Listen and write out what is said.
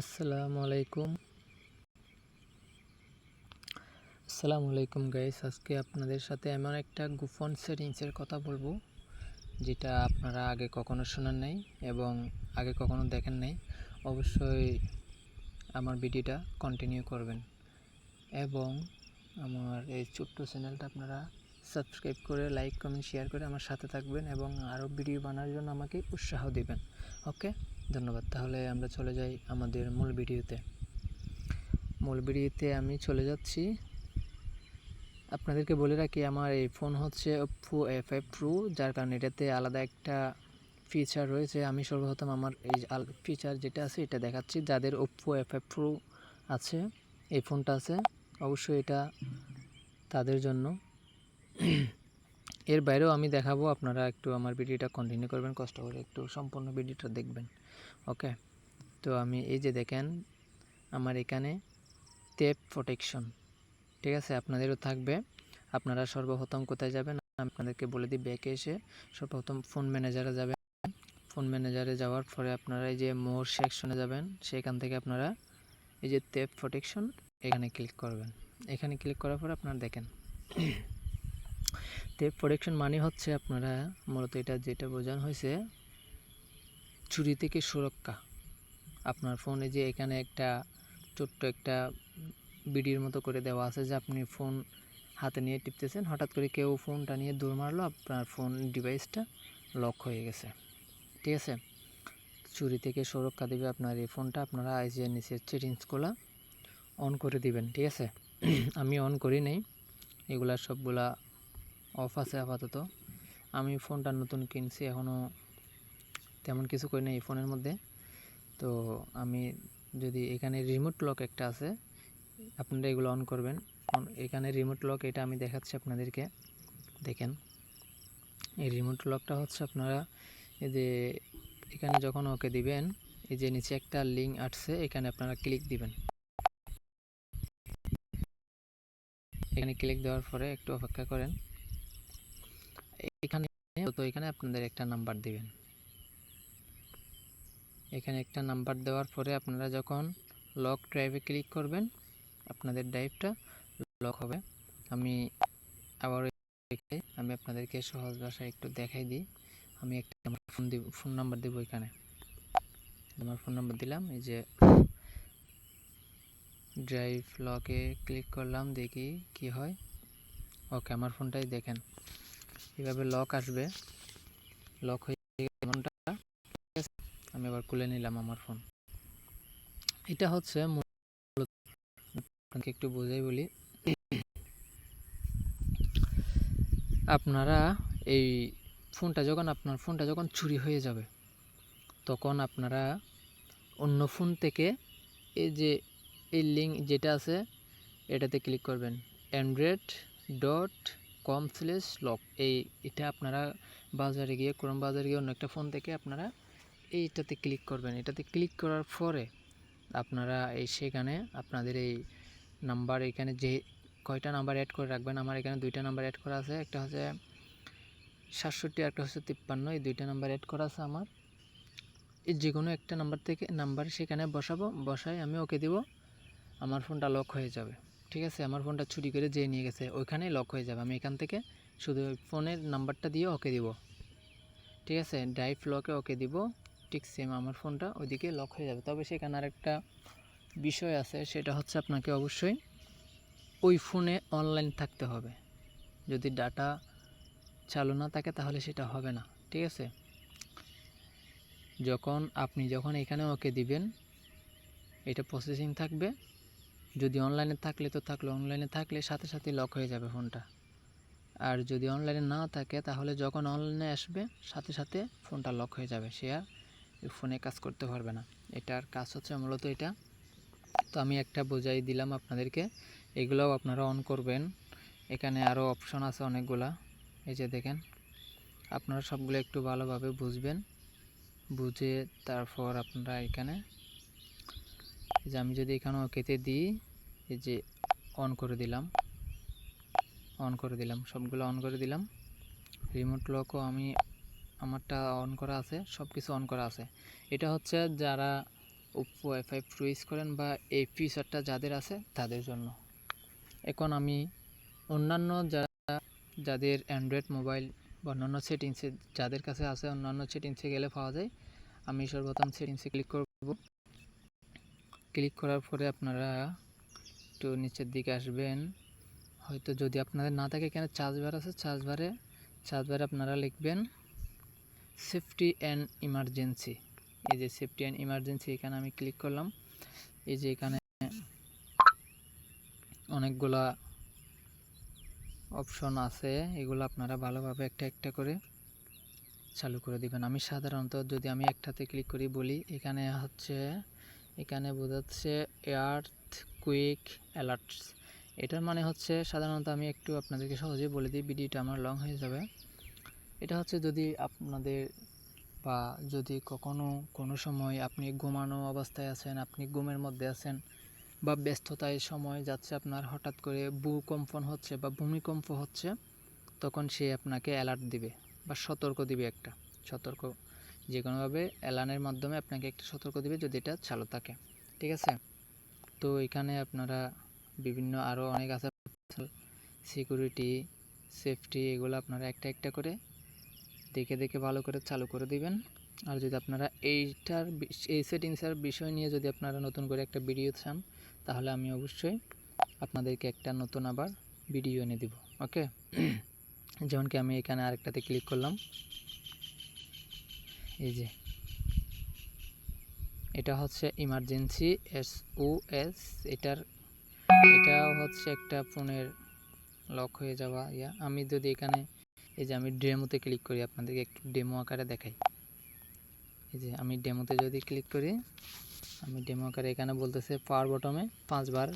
আসসালামু আলাইকুম। আসসালামু আলাইকুম গাইস আজকে আপনাদের সাথে এমন একটা গোপন সেটিংসের কথা বলব, যেটা আপনারা আগে কখনো শোনেন নাই এবং আগে কখনো দেখেন নাই। অবশ্যই আমার ভিডিওটা কন্টিনিউ করবেন। এবং আমার এই ছোট্ট চ্যানেলটা আপনারা সাবস্ক্রাইব করে, লাইক, কমেন্ট, শেয়ার করে আমার সাথে থাকবেন এবং আরও ভিডিও বানানোর জন্য আমাকে উৎসাহ দিবেন। ওকে? ধন্যবাদ। তাহলে আমরা চলে যাই আমাদের মূল ভিডিওতে। মূল ভিডিওতে আমি চলে যাচ্ছি। আপনাদেরকে বলে রাখি, আমার এই ফোন হচ্ছে ওপো এফ আই প্রো যার কারণে এটাতে আলাদা একটা ফিচার রয়েছে। আমি সর্বপ্রথম আমার এই ফিচার যেটা আছে, এটা দেখাচ্ছি। যাদের ওপো এফ আই প্রো আছে, এই ফোনটা আছে, অবশ্যই এটা তাদের জন্য। এর বাইরেও আমি দেখাবো, আপনারা একটু আমার ভিডিওটা কন্টিনিউ করবেন, কষ্ট করে একটু সম্পূর্ণ ভিডিওটা দেখবেন ওকে তো আমি এই যে দেখেন, আমার এখানে টেপ প্রোটেকশন ঠিক আছে? আপনাদেরও থাকবে, আপনারা সর্বপ্রথম কোথায় যাবেন? আপনাদেরকে বলে দিই ব্যাকে এসে সর্বপ্রথম ফোন ম্যানেজারে যাবেন। ফোন ম্যানেজারে যাওয়ার পরে আপনারা এই যে মোর সেকশনে যাবেন, সেখান থেকে আপনারা এই যে টেপ প্রোটেকশন এখানে ক্লিক করবেন। এখানে ক্লিক করার পর আপনারা দেখেন টেপ প্রোটেকশন মানে হচ্ছে আপনারা মূলত এটা যেটা বোঝানো হয়েছে, চুরি থেকে সুরক্ষা। আপনার ফোনে যে এখানে একটা ছোট্ট একটা বিডির মতো করে দেওয়া আছে যে আপনি ফোন হাতে নিয়ে টিপতেছেন, হঠাৎ করে কেউ ফোনটা নিয়ে দৌড় মারলো, আপনার ফোন ডিভাইসটা লক হয়ে গেছে। ঠিক আছে? চুরি থেকে সুরক্ষা দেবে আপনার এই ফোনটা আপনারা এই যে নিচের সেটিংসগুলো অন করে দিবেন, ঠিক আছে? আমি অন করি নেই। এগুলা সবগুলা অফ আছে আপাতত। আমি ফোনটা নতুন কিনছি এখনও তেমন কিছু করি না এই ফোনের মধ্যে। তো আমি যদি এখানে রিমোট লক একটা আছে, আপনারা এগুলো অন করবেন। এখানে রিমোট লক এটা আমি দেখাচ্ছি আপনাদেরকে। দেখেন, এই রিমোট লকটা হচ্ছে আপনারা এই যে এখানে যখন ওকে দিবেন, এই যে নিচে একটা লিঙ্ক আসছে, এখানে আপনারা ক্লিক দিবেন। এখানে ক্লিক দেওয়ার পরে একটু অপেক্ষা করেন। তো এখানে আপনাদের একটা নাম্বার দিবেন। এখানে একটা নাম্বার দেওয়ার পরে আপনারা যখন লক ড্রাইভে ক্লিক করবেন, আপনাদের ড্রাইভটা লক হবে। আমি আবার আমি আপনাদেরকে সহজ ভাষায় একটু দেখাই দিই। আমি একটা ফোন দিব ফোন নাম্বার দেবো এখানে। আমার ফোন নাম্বার দিলাম, এই যে ড্রাইভ লকে ক্লিক করলাম, দেখি কি হয়। ওকে আমার ফোনটাই দেখেন। এভাবে লক আসবে? লক হয়ে ফোনটা আমি আবার খুলে নিলাম আমার ফোন এটা হচ্ছে আপনাকে একটু বোঝাই বলি। আপনারা এই ফোনটা যখন আপনার ফোনটা যখন চুরি হয়ে যাবে, তখন আপনারা অন্য ফোন থেকে এই যে, এই লিঙ্ক যেটা আছে, এটাতে ক্লিক করবেন। Android dot com slash lock এই এটা আপনারা বাজারে গিয়ে, ক্রোম বাজারে গিয়ে অন্য একটা ফোন থেকে আপনারা এইটাতে ক্লিক করবেন। এটাতে ক্লিক করার পরে আপনারা এই সেখানে আপনাদের এই নাম্বার এখানে যে কয়টা নাম্বার অ্যাড করে রাখবেন, আমার এখানে দুইটা নাম্বার অ্যাড করা আছে। একটা হচ্ছে সাতষট্টি একটা হচ্ছে তিপ্পান্ন। এই দুইটা নাম্বার অ্যাড করা আছে আমার। এই যে কোনো একটা নাম্বার থেকে, নাম্বার সেখানে বসাবো বসাই আমি ওকে দিব, আমার ফোনটা লক হয়ে যাবে। ঠিক আছে, আমার ফোনটা চুরি করে যেয়ে নিয়ে গেছে ওইখানেই লক হয়ে যাবে, আমি এখান থেকে শুধু ফোনের নাম্বারটা দিয়ে ওকে দিব। ঠিক আছে ড্রাইভ লকে ওকে দিব, ঠিক সেম আমার ফোনটা ওইদিকে লক হয়ে যাবে। তবে সেখানে আরেকটা বিষয় আছে, সেটা হচ্ছে আপনাকে অবশ্যই ওই ফোনে অনলাইন থাকতে হবে। যদি ডাটা চালু না থাকে তাহলে সেটা হবে না, ঠিক আছে? যখন আপনি যখন এখানে ওকে দিবেন, এটা প্রসেসিং থাকবে। যদি অনলাইনে থাকলে তো থাকল। অনলাইনে থাকলে সাথে সাথে লক হয়ে যাবে ফোনটা আর যদি অনলাইনে না থাকে, তাহলে যখন অনলাইনে আসবে, সাথে সাথে ফোনটা লক হয়ে যাবে। সে আর ফোনে কাজ করতে পারবে না। এটার কাজ হচ্ছে মূলত এটা। তো আমি একটা বোঝাই দিলাম আপনাদেরকে। এগুলোও আপনারা অন করবেন। এখানে আরও অপশন আছে অনেকগুলা। এই যে দেখেন, আপনারা সবগুলো একটু ভালোভাবে বুঝবেন। বুঝে তারপর আপনারা এখানে যে আমি যদি এখানে ওকেতে দিই, এই যে অন করে দিলাম অন করে দিলাম, সবগুলো অন করে দিলাম। রিমোট লকও আমি আমারটা অন করা আছে সব কিছু অন করা আছে। এটা হচ্ছে যারা ওপো ওয়াইফাই প্রো ইউজ করেন বা এই ফিচারটা যাদের আছে, তাদের জন্য। এখন আমি অন্যান্য যারা যাদের অ্যান্ড্রয়েড মোবাইল বা অন্যান্য সেটিংসে যাদের কাছে আছে অন্যান্য সেটিংসে গেলে পাওয়া যায়, আমি সর্বপ্রথম সেটিংসে ক্লিক করব। ক্লিক করার পরে আপনারা একটু নিচের দিকে আসবেন। হয়তো যদি আপনাদের না থাকে এখানে চার্জ বার আছে, চার্জ বারে চার্জ বারে আপনারা লিখবেন সেফটি অ্যান্ড ইমার্জেন্সি। এই যে সেফটি অ্যান্ড ইমার্জেন্সি, এখানে আমি ক্লিক করলাম। এই যে এখানে অনেকগুলা অপশন আছে, এগুলো আপনারা ভালোভাবে একটা একটা করে চালু করে দিবেন। আমি সাধারণত যদি আমি একটাতে ক্লিক করি বলি, এখানে হচ্ছে এখানে বোঝাচ্ছে এয়ার্থ কুইক অ্যালার্টস এটার মানে হচ্ছে সাধারণত আমি একটু আপনাদেরকে সহজে বলে দিই, ভিডিওটা আমার লং হয়ে যাবে। এটা হচ্ছে যদি আপনাদের বা যদি কখনো কোনো সময় আপনি ঘুমানো অবস্থায় আছেন, আপনি ঘুমের মধ্যে আছেন বা ব্যস্ততায় সময় যাচ্ছে আপনার, হঠাৎ করে ভূকম্পন হচ্ছে বা ভূমিকম্প হচ্ছে, তখন সে আপনাকে অ্যালার্ট দিবে বা সতর্ক দিবে একটা। সতর্ক যে কোনোভাবে অ্যালার্নের মাধ্যমে আপনাকে একটা সতর্ক দিবে যদি এটা চালু থাকে। ঠিক আছে? তো এখানে আপনারা বিভিন্ন আরও অনেক আছে। সিকিউরিটি সেফটি এগুলো আপনারা একটা একটা করে দেখে দেখে ভালো করে চালু করে দিবেন। আর যদি আপনারা এইটার এই সেটিংসের বিষয় নিয়ে যদি আপনারা নতুন করে একটা ভিডিও চান, তাহলে আমি অবশ্যই আপনাদেরকে একটা নতুন আবার ভিডিও এনে দিব। ওকে যেমন কি আমি এখানে আরেকটাতে ক্লিক করলাম। এই যে। এটা হচ্ছে ইমার্জেন্সি এস ও এস এটার এটা হচ্ছে একটা ফোনের লক হয়ে যাওয়া, ইয়া। আমি যদি এখানে, এই যে আমি ডেমোতে ক্লিক করি, আপনাদেরকে একটু ডেমো আকারে দেখাই। এই যে আমি ডেমোতে যদি ক্লিক করি, আমি ডেমো আকারে এখানে বলতেছে পাওয়ার বটমে পাঁচবার